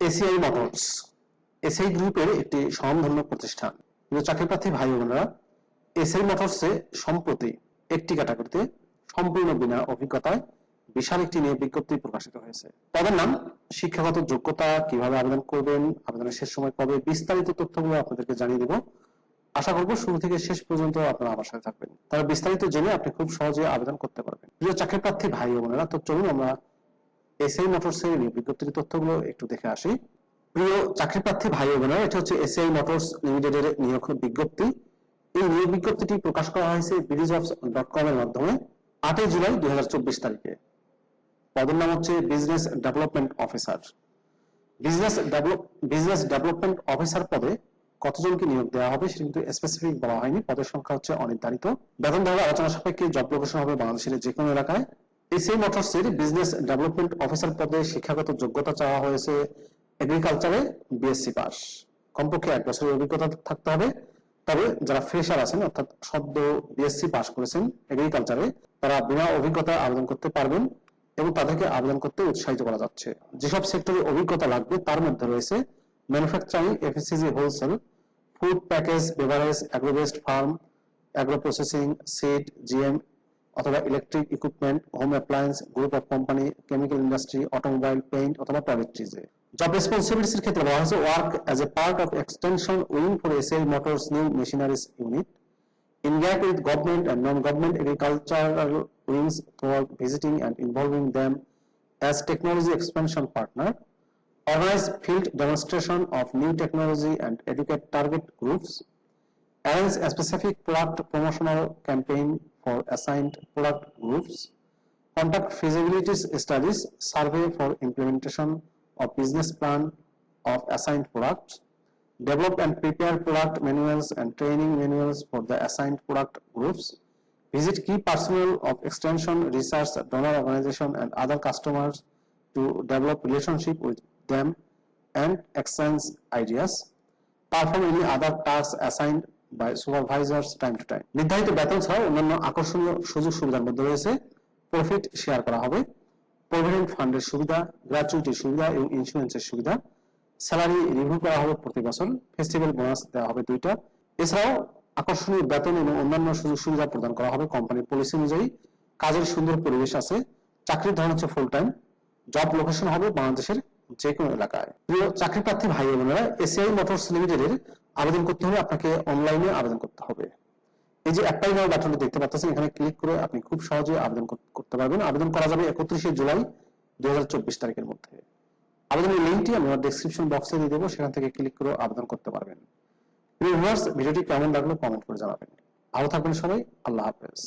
ACI motors. SI গ্রুপের একটি স্বনামধন্য প্রতিষ্ঠান। প্রিয় চাকরিপ্রার্থী ভাই বোনেরা, এসআই মোটরসে সম্প্রতি একটি ক্যাটাগরিতে সম্পূর্ণ বিনা অভিজ্ঞতায় বিশাল একটি নিয়োগ বিজ্ঞপ্তি প্রকাশিত হয়েছে। পদের নাম, শিক্ষাগত যোগ্যতা, কীভাবে আবেদন করবেন, আবেদনের শেষ সময় কবে, বিস্তারিত তথ্যগুলো আপনাদেরকে জানিয়ে দেব। আশা করব শুরু থেকে শেষ পর্যন্ত আপনারা আমার সাথে থাকবেন। তারা বিস্তারিত জেনে আপনি খুব সহজে আবেদন করতে পারবেন। প্রিয় চাকরি প্রার্থী ভাই বোনেরা, তো চলুন আমরা এসআই মোটরস এর নিয়োগ বিজ্ঞপ্তির তথ্যগুলো একটু দেখে আসি। প্রিয় চাকরি প্রার্থী ভাই ও বোনেরা, এটা হচ্ছে এসআই মোটরস লিমিটেডের নিয়োগ বিজ্ঞপ্তি। এই নিয়োগ বিজ্ঞপ্তিটি প্রকাশ করা হয়েছে বিডিজবস ডট কম এর মাধ্যমে আটই জুলাই দুই তারিখে। পদের নাম হচ্ছে business development officer business develop business development officer পদে কতজনকে নিয়োগ দেওয়া হবে সেটা কিন্তু স্পেসিফিক বলা হয়নি। পদের সংখ্যা হচ্ছে অনির্ধারিত। বেতন দেওয়া আলোচনা সাপেক্ষে জব লোকেশন হবে বাংলাদেশের যে কোনো এলাকায়। এসিআই মোটরসের বিজনেস ডেভেলপমেন্ট অফিসার পদে শিক্ষাগত যোগ্যতা চাওয়া হয়েছে এগ্রিকালচারে বিএসসি পাস। কমপক্ষে এক বছরের অভিজ্ঞতা থাকতে হবে। তবে যারা ফ্রেশার আছেন, অর্থাৎ সদ্য বিএসসি পাস করেছেন এগ্রিকালচারে তারা বিনা অভিজ্ঞতা আবেদন করতে পারবেন এবং তাদেরকে আবেদন করতে উৎসাহিত করা যাচ্ছে। যেসব সেক্টরে অভিজ্ঞতা লাগবে, তার মধ্যে রয়েছে manufacturing FMCG wholesale food package beverage agro based farm agro processing seed GM অথবা electric equipment home appliance group of company chemical industry automobile paint অথবা প্রাইভেট্রিজে জব রেসপন্সিবিলিটির ক্ষেত্রে বলা হয়েছে work as a part of extension wing for SL motors new machineries unit engage with government and non-government agricultural wings toward visiting and involving them as technology expansion partner, organize field demonstration of new technology and educate target groups, arrange a specific product promotional campaign for assigned product groups, conduct feasibility studies, survey for implementation of business plan of assigned products, develop and prepare product manuals and training manuals for the assigned product groups, visit key personnel of extension, research, donor organization and other customers to develop relationship with them and exchange ideas, perform any other tasks assigned by supervisors time to time. নির্ধারিত বেতন ছাড়াও অন্যান্য আকর্ষণীয় সুযোগ সুবিধার মধ্যে রয়েছে। Profit share করা হবে। প্রভিডেন্ট ফান্ডের সুবিধা গ্র্যাচুইটির সুবিধা এবং ইন্স্যুরেন্সের সুবিধা। স্যালারি রিভিউ করা হবে প্রতি বছর। ফেস্টিভ্যাল বোনাস দেওয়া হবে দুইটা। এছাড়াও আকর্ষণীয় বেতন এবং অন্যান্য সুযোগ সুবিধা প্রদান করা হবে কোম্পানির পলিসি অনুযায়ী। কাজের সুন্দর পরিবেশ আছে। চাকরির ধরন হচ্ছে ফুল টাইম জব লোকেশন হবে বাংলাদেশের যে কোনো এলাকায়। প্রিয় চাকরি প্রার্থী ভাই বোনেরা এসিআই মোটরস লিমিটেডের আবেদন করতে হলে আপনাকে অনলাইনে আবেদন করতে হবে। এই যে অ্যাপ্লাই নাও বাটনটা দেখতে পাচ্ছেন, এখানে ক্লিক করে আপনি খুব সহজে আবেদন করতে পারবেন। আবেদন করা যাবে একত্রিশে জুলাই দু হাজার চব্বিশ তারিখের মধ্যে। আবেদনের লিঙ্কটি আমি আমার ডেসক্রিপশন বক্সে দিয়ে দেবো, সেখান থেকে ক্লিক করে আবেদন করতে পারবেন। ভিডিওটি কেমন লাগল কমেন্ট করে জানাবেন। ভালো থাকবেন সবাই, আল্লাহ হাফেজ।